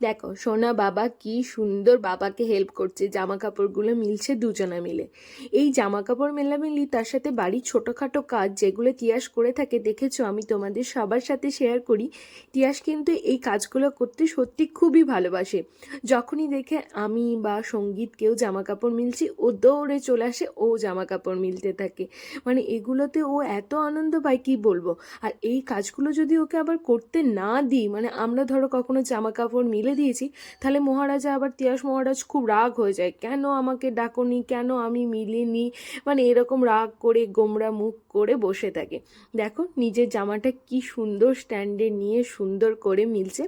দেখো, সোনা বাবা কি সুন্দর বাবাকে হেল্প করছে জামা কাপড়গুলো মিলছে দুজনা মিলে। এই জামা কাপড় মেলামেলি তার সাথে বাড়ির ছোটোখাটো কাজ যেগুলো তিয়াস করে থাকে, দেখেছ? আমি তোমাদের সবার সাথে শেয়ার করি। তিয়াস কিন্তু এই কাজগুলো করতে সত্যি খুবই ভালোবাসে। যখনই দেখে আমি বা সংগীত কেউ জামা কাপড় মিলছি, ও দৌড়ে চলে আসে, ও জামা কাপড় মিলতে থাকে। মানে এগুলোতে ও এত আনন্দ পায়, কি বলব? আর এই কাজগুলো যদি ওকে আবার করতে না দিই মানে আমরা ধরো কখনো জামা কাপড় মিলে দিয়েছি, তাহলে মহারাজা আবার তিয়াস মহারাজ খুব রাগ হয়ে যায়, কেন আমাকে ডাকনি, কেন আমি মিলিনি? মানে এরকম রাগ করে, গোমরা মুখ করে বসে থাকে। দেখো নিজের জামাটা কি সুন্দর স্ট্যান্ডে নিয়ে সুন্দর করে মিলছে।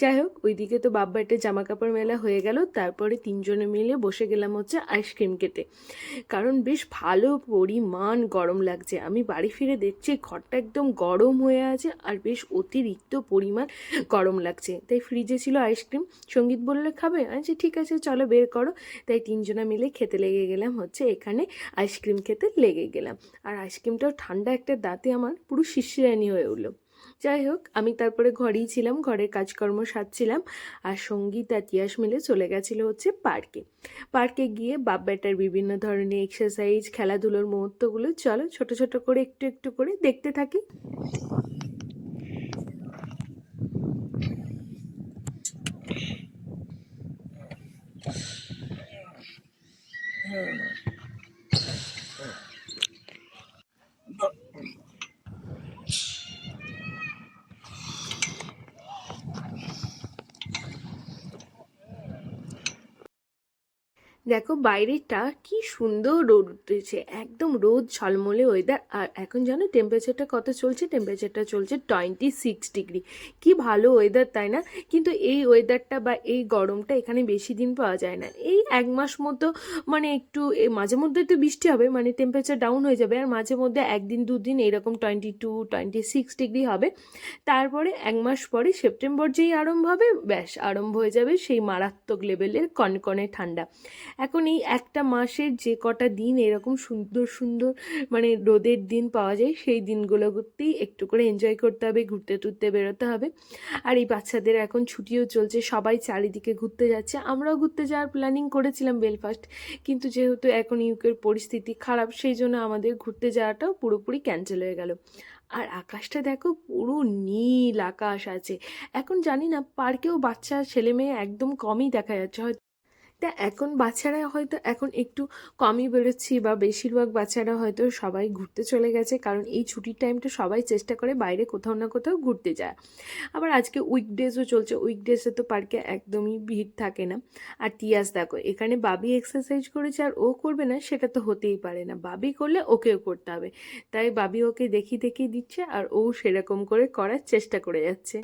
যাই হোক, ওইদিকে তো বাব্বাটের জামা কাপড় মেলা হয়ে গেল, তারপরে তিনজনে মিলে বসে গেলাম হচ্ছে আইসক্রিম খেতে। কারণ বেশ ভালো পরিমাণ গরম লাগছে। আমি বাড়ি ফিরে দেখছি ঘরটা একদম গরম হয়ে আছে আর বেশ অতিরিক্ত পরিমাণ গরম লাগছে। তাই ফ্রিজে ছিল আইসক্রিম, সংগীত বললে খাবে? আচ্ছা ঠিক আছে, চলো বের করো। তাই তিনজনা মিলে খেতে লেগে গেলাম, হচ্ছে এখানে আইসক্রিম খেতে লেগে গেলাম। আর আইসক্রিমটাও ঠান্ডা একটা দাঁতে আমার পুরো শিশিরানি হয়ে উঠল। যাই হোক, আমি তারপরে ঘরেই ছিলাম, ঘরের কাজকর্ম সারছিলাম আর সংগীত আর তিয়াস মিলে চলে গেছিল হচ্ছে পার্কে। পার্কে গিয়ে বাপ বেটার বিভিন্ন ধরনের এক্সারসাইজ খেলাধুলোর মুহূর্তগুলো, চলো ছোট ছোট করে একটু একটু করে দেখতে থাকি। দেখো বাইরেটা কি সুন্দর রোদ উঠেছে। একদম রোদ, ঝলমলে ওয়েদার আর এখন জানো টেম্পারেচারটা কত চলছে? টেম্পারেচারটা চলছে টোয়েন্টি সিক্স ডিগ্রি কি ভালো ওয়েদার তাই না? কিন্তু এই ওয়েদারটা বা এই গরমটা এখানে বেশি দিন পাওয়া যায় না। এই এক মাস মতো মানে একটু মাঝে মধ্যে তো বৃষ্টি হবে মানে টেম্পারেচার ডাউন হয়ে যাবে, আর মাঝে মধ্যে একদিন, দুদিন এরকম twenty two twenty six degree হবে। তারপরে এক মাস পরে সেপ্টেম্বর যেই আরম্ভ হবে, ব্যাস, আরম্ভ হয়ে যাবে সেই মারাত্মক লেভেলের কনকনে ঠান্ডা। এখন এই একটা মাসের যে কটা দিন এরকম সুন্দর সুন্দর মানে রোদের দিন পাওয়া যায়, সেই দিনগুলো দিনগুলোতেই একটু করে এনজয় করতে হবে, ঘুরতে টুরতে বেরোতে হবে। আর এই বাচ্চাদের এখন ছুটিও চলছে, সবাই চারিদিকে ঘুরতে যাচ্ছে। আমরাও ঘুরতে যাওয়ার প্ল্যানিং করেছিলাম বেলফাস্ট কিন্তু যেহেতু এখন ইউকের পরিস্থিতি খারাপ, সেই জন্য আমাদের ঘুরতে যাওয়াটাও পুরোপুরি ক্যান্সেল হয়ে গেল। আর আকাশটা দেখো, পুরো নীল আকাশ আছে। এখন জানি না পার্কেও বাচ্চা, ছেলে মেয়ে একদম কমই দেখা যাচ্ছে। হয়তো তা এখন বাচ্চারা হয়তো এখন একটু কমই বেরোচ্ছি বা বেশিরভাগ বাচ্চারা হয়তো সবাই ঘুরতে চলে গেছে কারণ এই ছুটির টাইমটা সবাই চেষ্টা করে বাইরে কোথাও না কোথাও ঘুরতে যায় আবার আজকে উইকডেজও চলছে উইকডেজে তো পার্কে একদমই ভিড় থাকে না। আর টিয়াস দেখো, এখানে বাবি এক্সারসাইজ করেছে আর ও করবে না, সেটা তো হতেই পারে না। বাবি করলে ওকেও করতে হবে। তাই বাবি ওকে দেখি দেখি দিচ্ছে আর ও সেরকম করে করার চেষ্টা করে যাচ্ছে।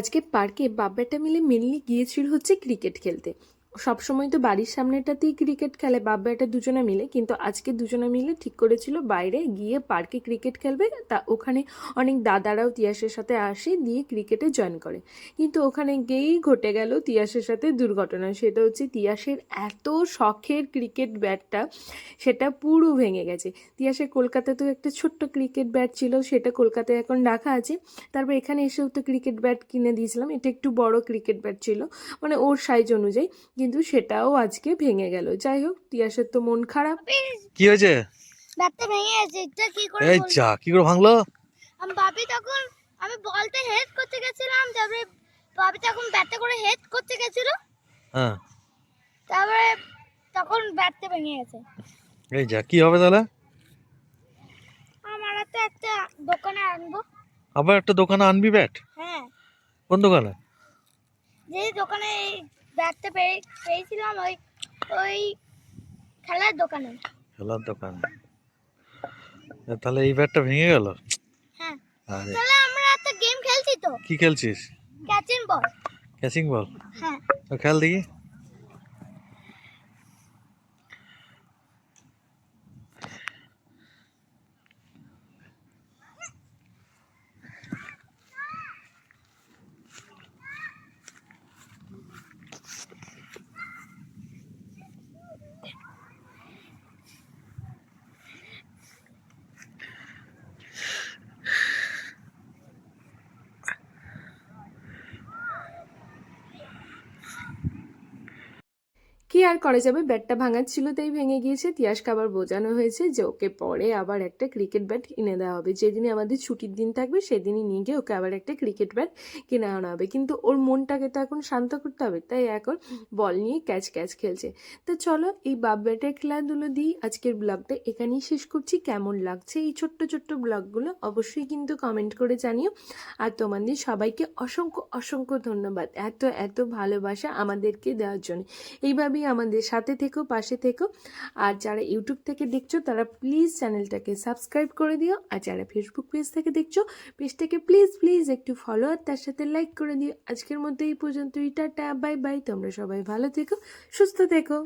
আজকে পার্কে বাব্বাটা মিলে মেনলি গিয়েছিল হচ্ছে ক্রিকেট খেলতে। সবসময় তো বাড়ির সামনেটাতেই ক্রিকেট খেলে বাবা এটা দুজনে মিলে। কিন্তু আজকে দুজনে মিলে ঠিক করেছিল বাইরে গিয়ে পার্কে ক্রিকেট খেলবে। তা ওখানে অনেক দাদারাও তিয়াসের সাথে আসে, দিয়ে ক্রিকেটে জয়েন করে। কিন্তু ওখানে গিয়েই ঘটে গেল তিয়াসের সাথে দুর্ঘটনা। সেটা হচ্ছে তিয়াসের এত শখের ক্রিকেট ব্যাটটা সেটা পুরো ভেঙে গেছে। তিয়াসের কলকাতা তো একটা ছোট্ট ক্রিকেট ব্যাট ছিল, সেটা কলকাতায় এখন রাখা আছে। তারপর এখানে এসেও তো ক্রিকেট ব্যাট কিনে দিয়েছিলাম। এটা একটু বড় ক্রিকেট ব্যাট ছিল। মানে ওর সাইজ অনুযায়ী। কিন্তু সেটাও আজকে ভেঙে গেল। যাই হোক তিয়াসের তো মন খারাপ। কি হয়েছে? ব্যাটটা ভেঙে গেছে। এটা কি করে এই? যা কি করে ভাঙলো? আমি ভাবি তখন আমি বলতে হেড করতে গেছিলাম তারপরে ভাবি তখন ব্যাটটা করে হেড করতে গেছিল। হ্যাঁ। তারপরে তখন ব্যাটটা ভেঙে গেছে। এই যা কি হবে তাহলে? আমার তো একটা দোকানে আনব। আবার একটা দোকানে আনবি ব্যাট? হ্যাঁ। কোন দোকানে? যে দোকানে পেয়ে পেয়েছিলাম ওই ওই খেলার দোকানে। খেলার দোকানে। তাহলে এই ব্যাটটা ভেঙে গেল? হ্যাঁ। তাহলে আমরা একটা গেম খেলছি তো। কি খেলছিস? ক্যাচিং বল ক্যাচিং বল হ্যাঁ। তো খেল দেখি। আর করা যাবে? ব্যাটটা ভাঙার ছিল তাই ভেঙে গিয়েছে। তিয়াসকে আবার বোঝানো হয়েছে যে, ওকে পরে আবার একটা ক্রিকেট ব্যাট কিনে দেওয়া হবে। যেদিনই আমাদের ছুটির দিন থাকবে, সেদিনই নিয়ে গিয়ে ওকে আবার একটা ক্রিকেট ব্যাট কিনে আনা হবে। কিন্তু ওর মনটাকে তো এখন শান্ত করতে হবে। তাই এখন বল নিয়ে ক্যাচ ক্যাচ খেলছে। তো চলো, এই বাপ ব্যাটের খেলাধুলো দিই আজকের ব্লগটা এখানেই শেষ করছি। কেমন লাগছে এই ছোট্ট ছোট্ট ব্লগগুলো অবশ্যই কিন্তু কমেন্ট করে জানিও। আর তোমাদের সবাইকে অসংখ্য অসংখ্য ধন্যবাদ। এত এত ভালোবাসা আমাদেরকে দেওয়ার জন্য। এইভাবেই আমাদের সাথে থেকো, পাশে থেকো। আর যারা ইউটিউব থেকে দেখছ, তারা প্লিজ চ্যানেলটাকে সাবস্ক্রাইব করে দিও। আর যারা ফেসবুক পেজ থেকে দেখছ পেজটাকে প্লিজ প্লিজ একটু ফলো আর তার সাথে লাইক করে দিও। আজকের মধ্যে এই পর্যন্ত ইটা ট্যাপ বাই বাই তোমরা সবাই ভালো থেকো, সুস্থ থেকো।